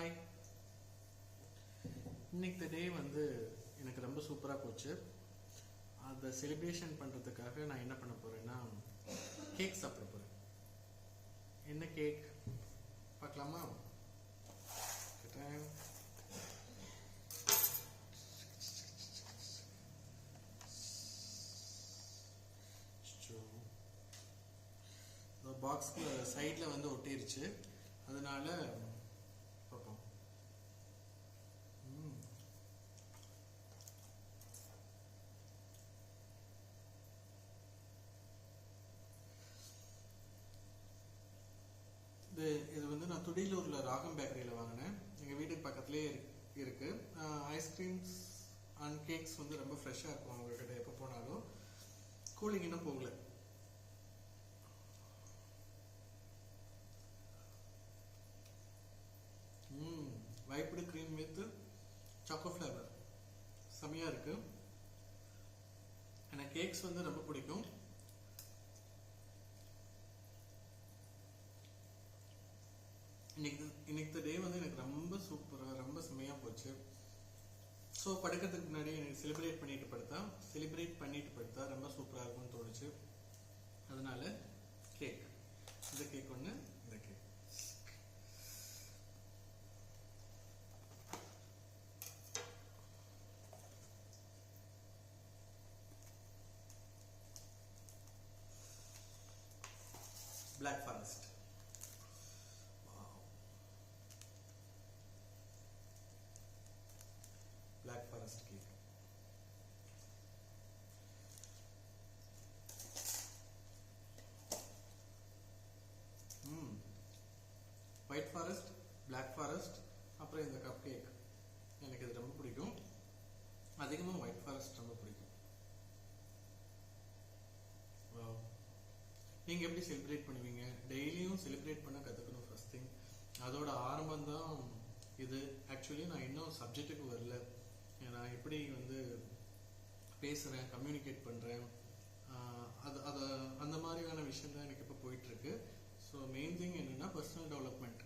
Hi இன்னைக்கு டே வந்து எனக்கு ரொம்ப சூப்பராக போச்சு. அதை செலிப்ரேஷன் பண்ணுறதுக்காக நான் என்ன பண்ண போகிறேன்னா கேக் சாப்பிட போகிறேன் என்ன கேக் பார்க்கலாமா? கேட்டேன். பாக்ஸ்க்கு சைடில் வந்து ஒட்டிருச்சு. அதனால பார்ப்போம் ம். இது இது வந்து நான் துடியலூரில் ராகம் பேக்கரியில் வாங்கினேன். எங்கள் வீட்டுக்கு பக்கத்துலேயே இருக்கு. ஐஸ்கிரீம்ஸ் அண்ட் கேக்ஸ் வந்து ரொம்ப ஃப்ரெஷ்ஷாக இருக்கும் அவங்கக்கிட்ட எப்போ போனாலும். கூலிங் இன்னும் போகல. ம் whipped cream with choco flavour செம்மையாக இருக்கு. எனக்கு கேக்ஸ் வந்து ரொம்ப பிடிக்கும். இன்னைக்கு டே வந்து எனக்கு ரொம்ப சூப்பராக ரொம்ப செம்மையாக போச்சு. ஸோ படுக்கிறதுக்கு முன்னாடி எனக்கு செலிப்ரேட் பண்ணிட்டு படுத்தா செலிப்ரேட் பண்ணிட்டு படுத்தா ரொம்ப சூப்பராக இருக்கும்னு தோணுச்சு. அதனால கேக் இந்த கேக் ஒன்று இந்த cake black forest white forest black forest அப்புறம் இந்த கப் கேக் எனக்கு இது ரொம்ப பிடிக்கும். அதிகமாக ஒயிட் ஃபாரஸ்ட் ரொம்ப பிடிக்கும். நீங்கள் எப்படி செலிப்ரேட் பண்ணுவீங்க? டெய்லியும் செலிப்ரேட் பண்ண கற்றுக்கணும் ஃபர்ஸ்ட் திங் அதோட ஆரம்பம் தான் இது. ஆக்சுவலி நான் இன்னும் சப்ஜெக்ட்டுக்கு வரல. நான் எப்படி வந்து பேசுகிறேன் கம்யூனிகேட் பண்ணுறேன் அது அதை அந்த மாதிரியான விஷயம் தான் எனக்கு இப்போ போயிட்டுருக்கு ஸோ மெயின் திங் என்னன்னா பர்சனல் டெவலப்மெண்ட்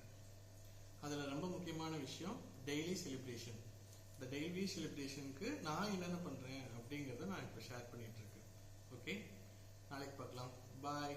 அதில் ரொம்ப முக்கியமான விஷயம் டெய்லி செலிப்ரேஷன் இந்த டெய்லி செலிப்ரேஷனுக்கு நான் என்னென்ன பண்ணுறேன் அப்படிங்கிறத நான் இப்போ ஷேர் பண்ணிகிட்ருக்கேன் இருக்கேன். ஓகே நாளைக்கு பார்க்கலாம். பாய்